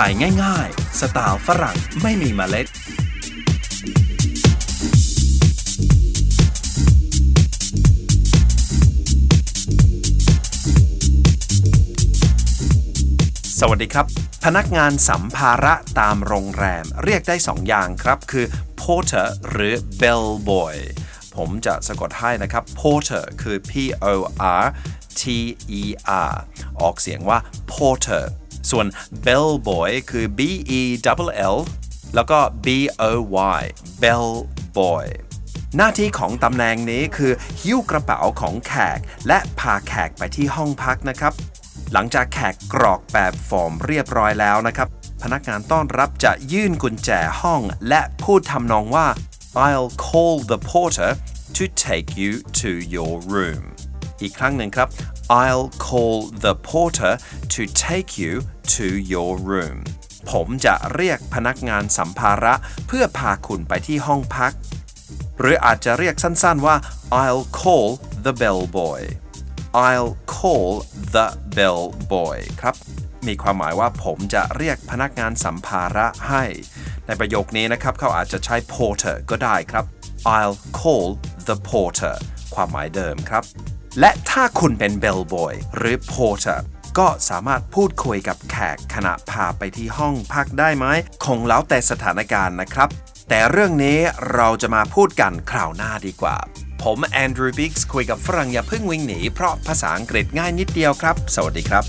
ถ่ายง่ายๆ สไตล์ฝรั่งไม่มีเมล็ด สวัสดีครับ พนักงานสัมภาระตามโรงแรมเรียกได้สองอย่างครับ คือ porter หรือ bellboy ผมจะสะกดให้นะครับ porter คือ p o r t e r ออกเสียงว่า porter ส่วน bellboy คือ b e l l แล้วก็ b o y bellboy หน้าที่ของตำแหน่งนี้คือหิ้วกระเป๋าของแขก และพาแขกไปที่ห้องพักนะครับ หลังจากแขกกรอกแบบฟอร์มเรียบร้อยแล้วนะครับ พนักงานต้อนรับจะยื่นกุญแจห้อง และพูดทำนองว่า I'll call the porter to take you to your room อีกครั้งหนึ่งครับ I'll call the porter to take you to your room ผมจะเรียกพนักงานสัมภาระเพื่อพาคุณไปที่ห้องพัก หรืออาจจะเรียกสั้นๆว่า I'll call the bellboy I'll call the bellboy ครับ มีความหมายว่าผมจะเรียกพนักงานสัมภาระให้ ในประโยคนี้นะครับเขาอาจจะใช้ porter ก็ได้ครับ I'll call the porter ความหมายเดิมครับ และถ้าคุณเป็นเบลบอยหรือโพเตอร์ก็สามารถพูดคุยกับแขกขณะพาไปที่ห้องพักได้ไหมคงแล้วแต่สถานการณ์นะครับ แต่เรื่องนี้เราจะมาพูดกันคราวหน้าดีกว่า ผมแอนดรูว์บิกส์คุยกับฝรั่งอย่าเพิ่งวิ่งหนีเพราะภาษาอังกฤษง่ายนิดเดียวครับ สวัสดีครับ